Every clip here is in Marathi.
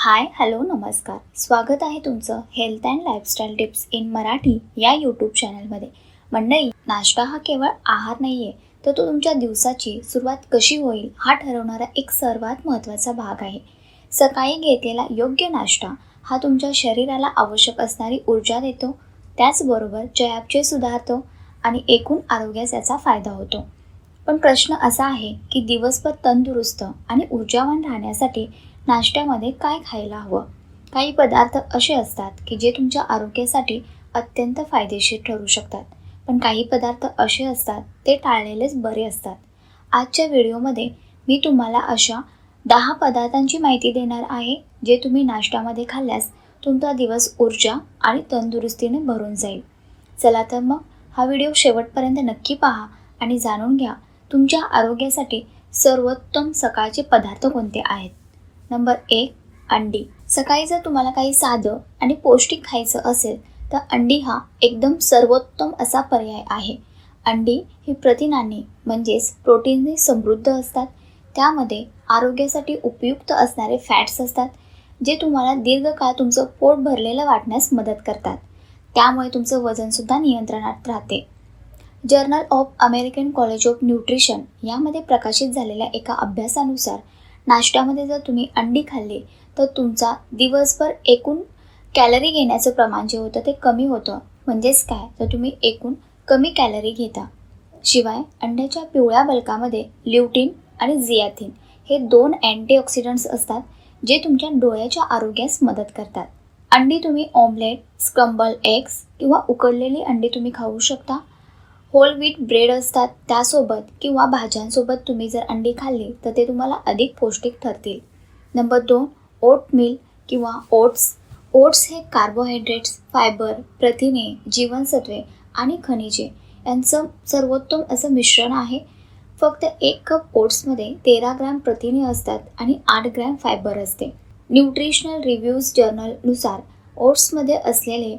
हाय हॅलो नमस्कार. स्वागत आहे तुमचं health and lifestyle tips in Marathi या यूट्यूब चॅनलमध्ये मंडळी नाश्ता हा केवळ आहार नाही आहे तर तो तुमच्या दिवसाची सुरुवात कशी होईल हा ठरवणारा एक सर्वात महत्त्वाचा भाग आहे. सकाळी घेतलेला योग्य नाश्ता हा तुमच्या शरीराला आवश्यक असणारी ऊर्जा देतो त्याचबरोबर चयापचय सुधारतो आणि एकूण आरोग्यास याचा फायदा होतो. पण प्रश्न असा आहे की दिवसभर तंदुरुस्त आणि ऊर्जावान राहण्यासाठी नाश्त्यामध्ये काय खायला हवं? काही पदार्थ असे असतात की जे तुमच्या आरोग्यासाठी अत्यंत फायदेशीर ठरू शकतात. पण काही पदार्थ असे असतात ते टाळलेलेच बरे असतात. आजच्या व्हिडिओमध्ये मी तुम्हाला अशा दहा पदार्थांची माहिती देणार आहे जे तुम्ही नाश्त्यामध्ये खाल्ल्यास तुमचा दिवस ऊर्जा आणि तंदुरुस्तीने भरून जाईल. चला तर मग हा व्हिडिओ शेवटपर्यंत नक्की पहा आणि जाणून घ्या तुमच्या आरोग्यासाठी सर्वोत्तम सकाळचे पदार्थ कोणते आहेत? नंबर एक अंडी. सकाळी जर तुम्हाला काही साधं आणि पौष्टिक खायचं असेल तर अंडी हा एकदम सर्वोत्तम असा पर्याय आहे. अंडी ही प्रथिनांनी म्हणजेच प्रोटीनने समृद्ध असतात. त्यामध्ये आरोग्यासाठी उपयुक्त असणारे फॅट्स असतात जे तुम्हाला दीर्घकाळ तुमचं पोट भरलेलं वाटण्यास मदत करतात. त्यामुळे तुमचं वजनसुद्धा नियंत्रणात राहते. Journal of American college of nutrition यामध्ये प्रकाशित झालेल्या एका अभ्यासानुसार नाश्त्यामध्ये जर तुम्ही अंडी खाल्ली तर तुमचा दिवसभर एकूण कॅलरी घेण्याचं प्रमाण जे होतं ते कमी होतं. म्हणजेच काय? तर तुम्ही एकूण कमी कॅलरी घेता. शिवाय अंड्याच्या पिवळ्या बल्कामध्ये ल्युटीन आणि झियाथिन हे दोन अँटीऑक्सिडंट्स असतात जे तुमच्या डोळ्याच्या आरोग्यास मदत करतात. अंडी तुम्ही ऑमलेट स्क्रम्बल एग्स किंवा उकडलेली अंडी तुम्ही खाऊ शकता. होल व्हीट ब्रेड असतात त्यासोबत किंवा भाज्यांसोबत तुम्ही जर अंडी खाल्ली तर ते तुम्हाला अधिक पौष्टिक ठरतील. नंबर दोन ओट मिल किंवा ओट्स ओट्स हे कार्बोहायड्रेट्स फायबर प्रथिने जीवनसत्वे आणि खनिजे यांचं सर्वोत्तम असं मिश्रण आहे. फक्त एक कप ओट्समध्ये तेरा ग्रॅम प्रथिने असतात आणि आठ ग्रॅम फायबर असते. न्यूट्रिशनल रिव्ह्यूज जर्नलनुसार ओट्समध्ये असलेले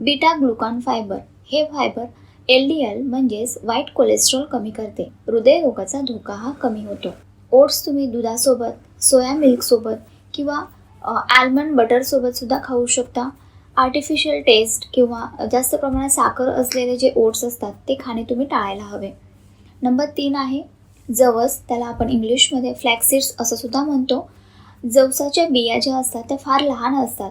बीटा ग्लुकॉन फायबर हे फायबर एल डी एल म्हणजेच वाईट कोलेस्ट्रॉल कमी करते. हृदयरोगाचा धोका हा कमी होतो. ओट्स तुम्ही दुधासोबत सोया मिल्कसोबत किंवा आलमंड बटरसोबत सुद्धा खाऊ शकता. आर्टिफिशियल टेस्ट किंवा जास्त प्रमाणात साखर असलेले जे ओट्स असतात ते खाणे तुम्ही टाळायला हवे. नंबर तीन आहे जवस. त्याला आपण इंग्लिशमध्ये फ्लॅक्सिड्स असं सुद्धा म्हणतो. जवसाच्या बिया ज्या असतात त्या फार लहान असतात.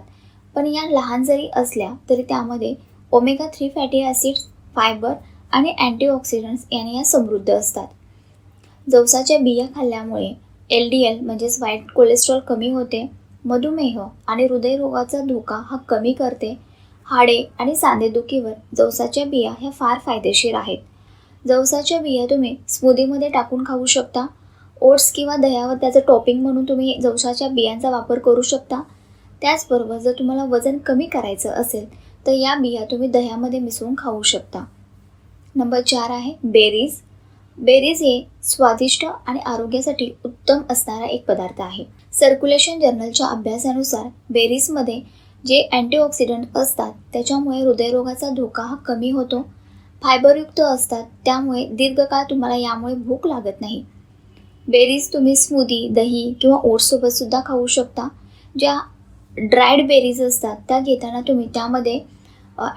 पण या लहान जरी असल्या तरी त्यामध्ये omega three fatty acids fibre आणि अँटीऑक्सिडंट्स याने या समृद्ध असतात. जवसाच्या बिया खाल्ल्यामुळे एल डी एल म्हणजेच वाईट कोलेस्ट्रॉल कमी होते मधुमेह आणि हृदयरोगाचा धोका हा कमी करते हाडे आणि सांधेदुखीवर जवसाच्या बिया ह्या फार फायदेशीर आहेत. जवसाच्या बिया तुम्ही स्मूदीमध्ये टाकून खाऊ शकता ओट्स किंवा दह्यावर त्याचं टॉपिंग म्हणून तुम्ही जवसाच्या बियांचा वापर करू शकता. त्याचबरोबर जर तुम्हाला वजन कमी करायचं असेल तर या बिया तुम्ही दह्यामध्ये मिसळून खाऊ शकता. नंबर चार आहे बेरीज. बेरीज हे स्वादिष्ट आणि आरोग्यासाठी उत्तम असणारा एक पदार्थ आहे. सर्क्युलेशन जर्नलच्या अभ्यासानुसार बेरीजमध्ये जे अँटीऑक्सिडंट असतात त्याच्यामुळे हृदयरोगाचा धोका हा कमी होतो. फायबरयुक्त असतात त्यामुळे दीर्घकाळ तुम्हाला यामुळे भूक लागत नाही. बेरीज तुम्ही स्मूदी दही किंवा ओट्ससोबत सुद्धा खाऊ शकता ज्या ड्रायड बेरीज असतात त्या घेताना तुम्ही त्यामध्ये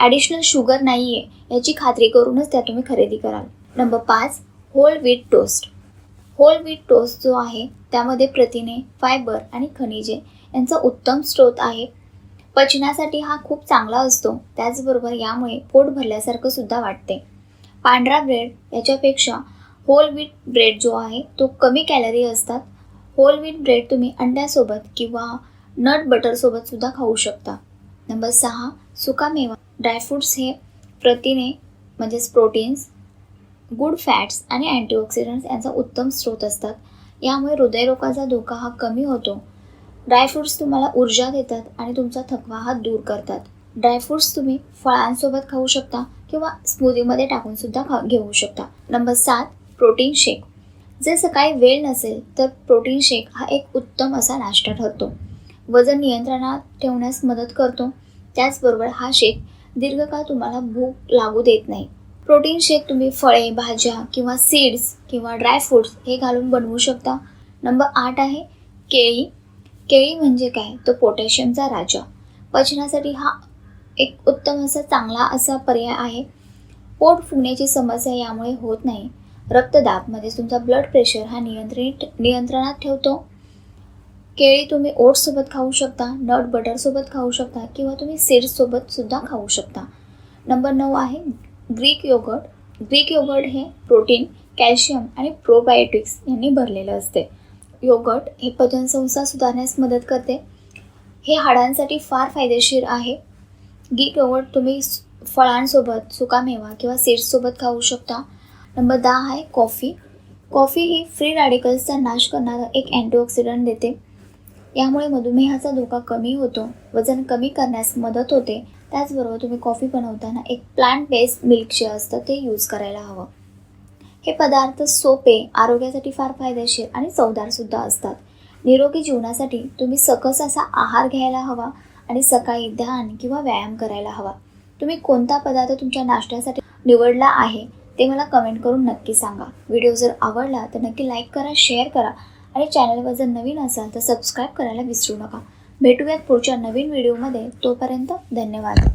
ॲडिशनल शुगर नाही आहे याची खात्री करूनच त्या तुम्ही खरेदी कराल. नंबर पाच whole wheat toast whole wheat toast जो आहे त्यामध्ये प्रथिने फायबर आणि खनिजे यांचा उत्तम स्रोत आहे. पचनासाठी हा खूप चांगला असतो त्याचबरोबर यामुळे पोट भरल्यासारखं सुद्धा वाटते. पांढरा ब्रेड याच्यापेक्षा होल व्हीट ब्रेड जो आहे तो कमी कॅलरी असतात. होल व्हीट ब्रेड तुम्ही अंड्यासोबत किंवा नट बटरसोबत सुद्धा खाऊ शकता. नंबर सहा सुकामेवा. ड्रायफ्रूट्स हे प्रथिने म्हणजेच प्रोटीन्स गुड फॅट्स आणि अँटीऑक्सिडंट्स यांचा उत्तम स्रोत असतात. यामुळे हृदयरोगाचा धोका हा कमी होतो. ड्रायफ्रूट्स तुम्हाला ऊर्जा देतात आणि तुमचा थकवा हा दूर करतात. ड्रायफ्रूट्स तुम्ही फळांसोबत खाऊ शकता किंवा स्मूदीमध्ये टाकून सुद्धा खा घेऊ शकता. नंबर सात प्रोटीन शेक जर सकाळी वेळ नसेल तर प्रोटीन शेक हा एक उत्तम असा नाश्ता ठरतो. वजन नियंत्रणात ठेवण्यास मदत करतो. त्याचबरोबर हा शेक दीर्घकाळ तुम्हाला भूक लागू देत नाही. प्रोटीन शेक तुम्ही फळे भाज्या किंवा सीड्स किंवा ड्रायफ्रूट्स हे घालून बनवू शकता. नंबर आठ आहे केळी. केळी म्हणजे काय? तो पोटॅशियमचा राजा. पचनासाठी हा एक उत्तम असा चांगला असा पर्याय आहे. पोट फुगण्याची समस्या यामुळे होत नाही. रक्तदाब म्हणजे तुमचा ब्लड प्रेशर हा नियंत्रित नियंत्रणात ठेवतो. केळी तुम्ही ओट्ससोबत खाऊ शकता नट बटरसोबत खाऊ शकता किंवा तुम्ही सीड्ससोबत सुद्धा खाऊ शकता. नंबर नऊ आहे ग्रीक योगर्ट. ग्रीक योगर्ट हे प्रोटीन कॅल्शियम आणि प्रोबायोटिक्स यांनी भरलेलं असते. योगर्ट हे पचनसंस्था सुधारण्यास मदत करते. हे हाडांसाठी फार फायदेशीर आहे. ग्रीक योगर्ट तुम्ही फळांसोबत सुकामेवा किंवा सीड्ससोबत खाऊ शकता. नंबर दहा आहे कॉफी. कॉफी ही फ्री रॅडिकल्सचा नाश करणारा एक अँटीऑक्सिडंट देते. यामुळे मधुमेहाचा धोका कमी होतो वजन कमी करण्यास मदत होते. त्याचबरोबर तुम्ही कॉफी बनवताना एक प्लांट बेस्ड मिल्क जे असतं ते यूज करायला हवं. हे पदार्थ सोपे आरोग्यासाठी फार फायदेशीर आणि चवदारसुद्धा असतात. निरोगी जीवनासाठी तुम्ही सकस असा आहार घ्यायला हवा आणि सकाळी ध्यान किंवा व्यायाम करायला हवा. तुम्ही कोणता पदार्थ तुमच्या नाश्त्यासाठी निवडला आहे ते मला कमेंट करून नक्की सांगा. व्हिडिओ जर आवडला तर नक्की लाईक करा शेअर करा आणि चॅनलवर जर नवीन असाल तर सबस्क्राईब करायला विसरू नका. भेटूयात पुढच्या नवीन व्हिडिओमध्ये तोपर्यंत धन्यवाद.